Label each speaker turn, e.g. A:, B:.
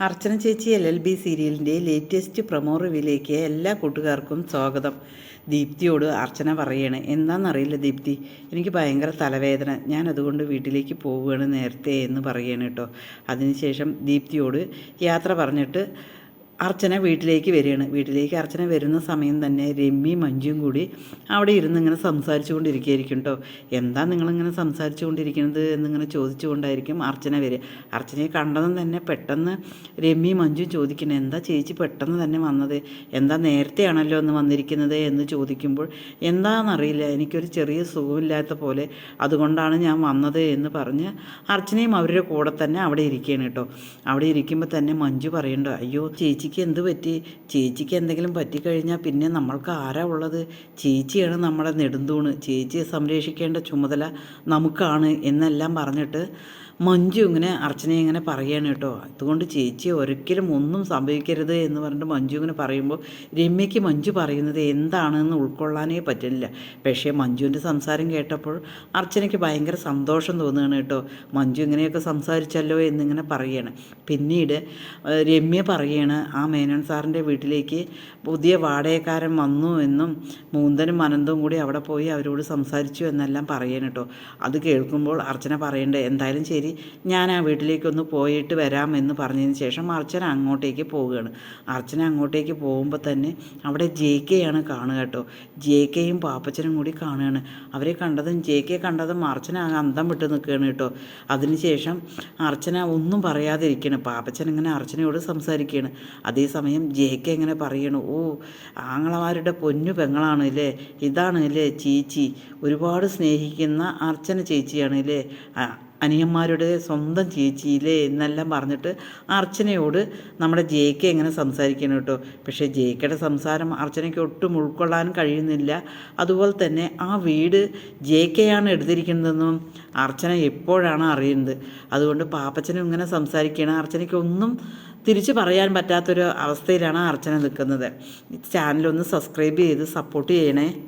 A: അർച്ചന ചേച്ചി L L B സീരിയലിന്റെ latest promo റിവ്യൂലേക്ക് എല്ലാ കൂട്ടുകാർക്കും സ്വാഗതം. ദീപ്തിയോട് അർച്ചന പറയണേ എന്താണെന്നറിയില്ല ദീപ്തി എനിക്ക് ഭയങ്കര തലവേദന. ഞാൻ അതുകൊണ്ട് വീട്ടിലേക്ക് പോവുകയാണ് നേരത്തെ എന്ന് പറയണം കേട്ടോ. അതിനുശേഷം ദീപ്തിയോട് യാത്ര പറഞ്ഞിട്ട് അർച്ചന വീട്ടിലേക്ക് വരികയാണ്. വീട്ടിലേക്ക് അർച്ചന വരുന്ന സമയം തന്നെ രമ്യ മഞ്ജുവും കൂടി അവിടെ ഇരുന്ന് ഇങ്ങനെ സംസാരിച്ചു കൊണ്ടിരിക്കുകയായിരിക്കും കേട്ടോ എന്താ നിങ്ങളിങ്ങനെ സംസാരിച്ചു കൊണ്ടിരിക്കുന്നത് എന്നിങ്ങനെ ചോദിച്ചുകൊണ്ടായിരിക്കും അർച്ചന വരിക. അർച്ചനയെ കണ്ടതും തന്നെ പെട്ടെന്ന് രമ്യ മഞ്ജു ചോദിക്കുന്നത് എന്താ ചേച്ചി പെട്ടെന്ന് തന്നെ വന്നത്? എന്താ നേരത്തെയാണല്ലോ ഒന്ന് വന്നിരിക്കുന്നത്? എന്ന് ചോദിക്കുമ്പോൾ എന്താണെന്നറിയില്ല എനിക്കൊരു ചെറിയ സുഖമില്ലാത്ത പോലെ അതുകൊണ്ടാണ് ഞാൻ വന്നത് എന്ന് പറഞ്ഞ് അർച്ചനയും അവരുടെ കൂടെ തന്നെ അവിടെ ഇരിക്കുകയാണ് കേട്ടോ അവിടെ ഇരിക്കുമ്പോൾ തന്നെ മഞ്ജു പറയണ്ടോ അയ്യോ ചേച്ചിക്ക് എന്ത് പറ്റി? ചേച്ചിക്ക് എന്തെങ്കിലും പറ്റിക്കഴിഞ്ഞാൽ പിന്നെ നമ്മൾക്ക് ആരാ ഉള്ളത്? ചേച്ചിയാണ് നമ്മുടെ നെടുന്തൂണ്. ചേച്ചിയെ സംരക്ഷിക്കേണ്ട ചുമതല നമുക്കാണ് എന്നെല്ലാം പറഞ്ഞിട്ട് മഞ്ജു ഇങ്ങനെ അർച്ചനയെ ഇങ്ങനെ പറയുകയാണ് കേട്ടോ. അതുകൊണ്ട് ചേച്ചി ഒരിക്കലും ഒന്നും സംഭവിക്കരുത് എന്ന് പറഞ്ഞിട്ട് മഞ്ജു ഇങ്ങനെ പറയുമ്പോൾ രമ്യയ്ക്ക് മഞ്ജു പറയുന്നത് എന്താണെന്ന് ഉൾക്കൊള്ളാനേ പറ്റില്ല പക്ഷേ മഞ്ജുവിന്റെ സംസാരം കേട്ടപ്പോൾ അർച്ചനയ്ക്ക് ഭയങ്കര സന്തോഷം തോന്നുകയാണ് കേട്ടോ. മഞ്ജു ഇങ്ങനെയൊക്കെ സംസാരിച്ചല്ലോ എന്നിങ്ങനെ പറയുകയാണ് പിന്നീട് രമ്യ പറയുകയാണ് ആ മേനോൻ സാറിന്റെ വീട്ടിലേക്ക് പുതിയ വാടകക്കാരൻ വന്നു എന്നും മൂന്തനും അനന്തവും കൂടി അവിടെ പോയി അവരോട് സംസാരിച്ചു എന്നെല്ലാം പറയണം കേട്ടോ. അത് കേൾക്കുമ്പോൾ അർച്ചന പറയേണ്ടത് എന്തായാലും ശരി ഞാൻ ആ വീട്ടിലേക്കൊന്ന് പോയിട്ട് വരാമെന്ന് പറഞ്ഞതിന് ശേഷം അർച്ചന അങ്ങോട്ടേക്ക് പോവുകയാണ്. അർച്ചന അങ്ങോട്ടേക്ക് പോകുമ്പോൾ തന്നെ അവിടെ ജെ കെയാണ് കാണുക കേട്ടോ. ജെ കെയും പാപ്പച്ചനും കൂടി കാണുകയാണ്. അവരെ കണ്ടതും ജെ കെ കണ്ടതും അർച്ചന അന്തം വിട്ട് നിൽക്കുകയാണ് കേട്ടോ. അതിനുശേഷം അർച്ചന ഒന്നും പറയാതിരിക്കുകയാണ്. പാപ്പച്ചൻ ഇങ്ങനെ അർച്ചനയോട് സംസാരിക്കുകയാണ്. അതേസമയം ജെ കെ ഇങ്ങനെ പറയണു ഓ ആങ്ങളമാരുടെ പൊന്നു പെങ്ങളാണ് അല്ലേ? ഇതാണ് അല്ലേ ചേച്ചി? ഒരുപാട് സ്നേഹിക്കുന്ന അർച്ചന ചേച്ചിയാണ് അല്ലേ? ആ, അനിയന്മാരുടെ സ്വന്തം ചേച്ചിയിലെ എന്നെല്ലാം പറഞ്ഞിട്ട് അർച്ചനയോട് നമ്മുടെ ജെ കെ എങ്ങനെ സംസാരിക്കണം കേട്ടോ. പക്ഷേ ജെ കെയുടെ സംസാരം അർച്ചനയ്ക്ക് ഒട്ടും ഉൾക്കൊള്ളാൻ കഴിയുന്നില്ല. അതുപോലെ തന്നെ ആ വീട് ജെ കെയാണ് എടുത്തിരിക്കുന്നതെന്നും അർച്ചന എപ്പോഴാണ് അറിയുന്നത്? അതുകൊണ്ട് പാപ്പച്ചനും ഇങ്ങനെ സംസാരിക്കുകയാണ്. അർച്ചനയ്ക്ക് ഒന്നും തിരിച്ചു പറയാൻ പറ്റാത്തൊരു അവസ്ഥയിലാണ് അർച്ചന നിൽക്കുന്നത്. ചാനലൊന്ന് സബ്സ്ക്രൈബ് ചെയ്ത് സപ്പോർട്ട് ചെയ്യണേ.